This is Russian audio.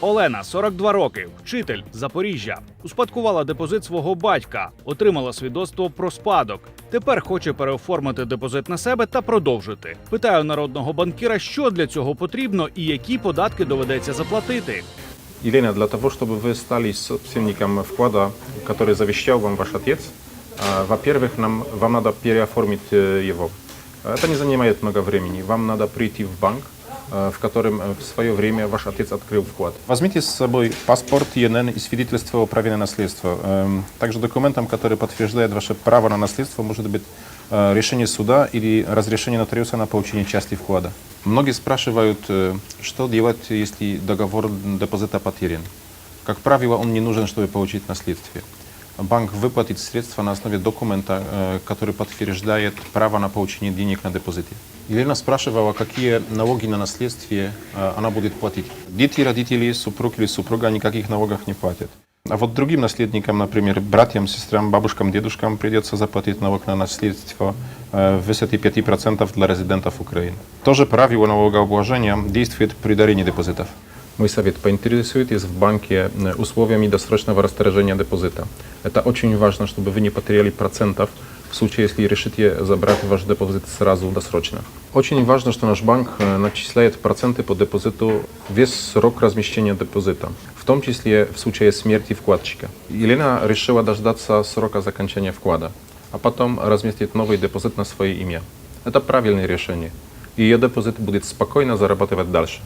Олена, 42 роки, вчитель Запоріжжя. Успадкувала депозит свого батька, отримала свідоцтво про спадок. Тепер хоче переоформити депозит на себе та продовжити. Питаю народного банкіра, що для цього потрібно і які податки доведеться заплатити. Елена, для того, чтобы вы стали собственником вклада, который завещал вам ваш отец, а, во-первых, нам, вам надо переоформить э, его. Это не занимает много времени. Вам надо прийти в банк, э, в котором э, в свое время ваш отец открыл вклад. Возьмите с собой паспорт ЕНН и свидетельство о праве на наследство. Эм, Также документом, который подтверждает ваше право на наследство, может быть э, решение суда или разрешение нотариуса на получение части вклада. Многие спрашивают, э, что делать, если договор депозита потерян. Как правило, он не нужен, чтобы получить наследство. Банк выплатит средства на основе документа, э, который подтверждает право на получение денег на депозите. Елена спрашивала, какие налоги на наследствие э, она будет платить. Дети, родители, супруг или супруга никаких налогов не платят. А вот другим наследникам, например, братьям, сестрам, бабушкам, дедушкам придется заплатить налог на наследство в высоте 5% для резидентов Украины. Тоже правило налогообложения действует при дарении депозитов. Мой совет, поинтересуйтесь в банке э, условиями досрочного расторжения депозита. Это очень важно, чтобы вы не потеряли процентов в случае, если решите забрать ваш депозит сразу досрочно. Очень важно, что наш банк э, начисляет проценты по депозиту весь срок размещения депозита, в том числе в случае смерти вкладчика. Елена решила дождаться срока заканчивания вклада, а потом разместить новый депозит на свое имя. Это правильное решение. И ее депозит будет спокойно зарабатывать дальше.